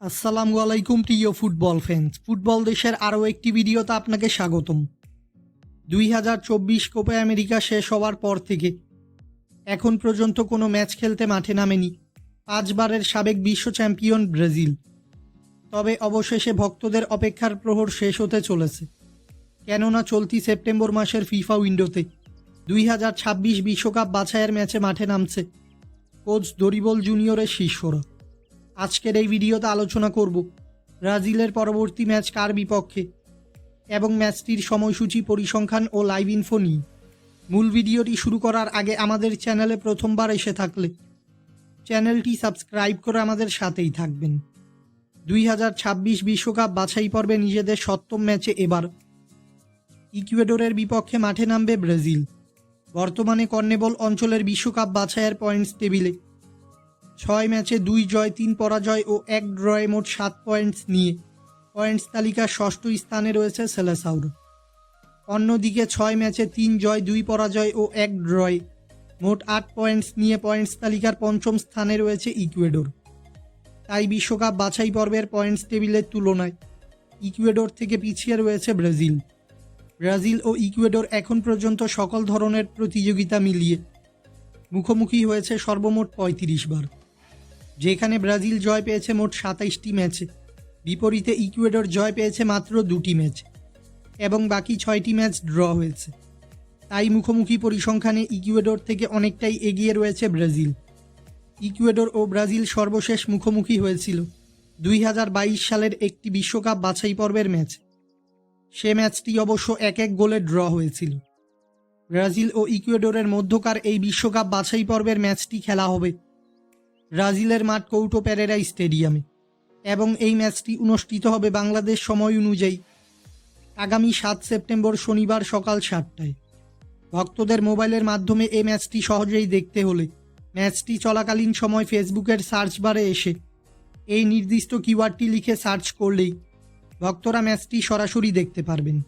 আসসালামু আলাইকুম, প্রিয় ফুটবল ফ্যান্স। ফুটবল দেশের আরও একটি ভিডিওতে আপনাকে স্বাগতম। দুই হাজার চব্বিশ কোপা আমেরিকা শেষ হওয়ার পর থেকে এখন পর্যন্ত কোনো ম্যাচ খেলতে মাঠে নামেনি পাঁচবারের সাবেক বিশ্ব চ্যাম্পিয়ন ব্রাজিল। তবে অবশেষে ভক্তদের অপেক্ষার প্রহর শেষ হতে চলেছে। কেননা চলতি সেপ্টেম্বর মাসের ফিফা উইন্ডোতে দুই হাজার ছাব্বিশ বিশ্বকাপ বাছাইয়ের ম্যাচে মাঠে নামছে কোচ দরিবল জুনিয়রের শিষ্যরা। আজকের এই ভিডিওতে আলোচনা করব ব্রাজিলের পরবর্তী ম্যাচ কার বিপক্ষে এবং ম্যাচটির সময়সূচি, পরিসংখ্যান ও লাইভ ইনফো নিয়ে। মূল ভিডিওটি শুরু করার আগে আমাদের চ্যানেলে প্রথমবার এসে থাকলে চ্যানেলটি সাবস্ক্রাইব করে আমাদের সাথেই থাকবেন। দুই হাজার ছাব্বিশ বিশ্বকাপ বাছাই পর্বে নিজেদের সপ্তম ম্যাচে এবার ইকুয়েডরের বিপক্ষে মাঠে নামবে ব্রাজিল। বর্তমানে কর্নেবল অঞ্চলের বিশ্বকাপ বাছাইয়ের পয়েন্টস টেবিলে ছয় ম্যাচে দুই জয়, তিন পরাজয় ও এক ড্রয়ে মোট সাত পয়েন্টস নিয়ে। পয়েন্টস তালিকার ষষ্ঠ স্থানে রয়েছে সেলেসাউর। অন্যদিকে ছয় ম্যাচে তিন জয়, দুই পরাজয় ও এক ড্রয়ে মোট আট পয়েন্টস নিয়ে পয়েন্টস তালিকার পঞ্চম স্থানে রয়েছে ইকুয়েডর। তাই বিশ্বকাপ বাছাই পর্বের পয়েন্টস টেবিলের তুলনায় ইকুয়েডর থেকে পিছিয়ে রয়েছে ব্রাজিল। ব্রাজিল ও ইকুয়েডর এখন পর্যন্ত সকল ধরনের প্রতিযোগিতা মিলিয়ে মুখোমুখি হয়েছে সর্বমোট পঁয়ত্রিশ বার। যেখানে ব্রাজিল জয় পেয়েছে মোট সাতাইশটি ম্যাচে। বিপরীতে ইকুয়েডর জয় পেয়েছে মাত্র দুটি ম্যাচ। এবং বাকি ছয়টি ম্যাচ ড্র হয়েছে। তাই মুখোমুখি পরিসংখ্যানে ইকুয়েডর থেকে অনেকটাই এগিয়ে রয়েছে ব্রাজিল। ইকুয়েডর ও ব্রাজিল সর্বশেষ মুখোমুখি হয়েছিল দুই হাজার বাইশ সালের একটি বিশ্বকাপ বাছাই পর্বের ম্যাচ। সে ম্যাচটি অবশ্য এক এক গোলে ড্র হয়েছিল। ব্রাজিল ও ইকুয়েডরের মধ্যকার এই বিশ্বকাপ বাছাই পর্বের ম্যাচটি খেলা হবে ব্রাজিলের মাঠ কৌটো প্যারেরা স্টেডিয়ামে। এবং এই ম্যাচটি অনুষ্ঠিত হবে বাংলাদেশ সময় অনুযায়ী আগামী সাত সেপ্টেম্বর শনিবার সকাল সাতটায়। ভক্তদের মোবাইলের মাধ্যমে এই ম্যাচটি সহজেই দেখতে হলে ম্যাচটি চলাকালীন সময় ফেসবুকের সার্চ বারে এসে এই নির্দিষ্ট কিওয়ার্ডটি লিখে সার্চ করলেই ভক্তরা ম্যাচটি সরাসরি দেখতে পারবেন।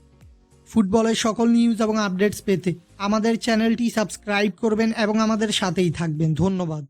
ফুটবলের সকল নিউজ এবং আপডেটস পেতে আমাদের চ্যানেলটি সাবস্ক্রাইব করবেন এবং আমাদের সাথেই থাকবেন। ধন্যবাদ।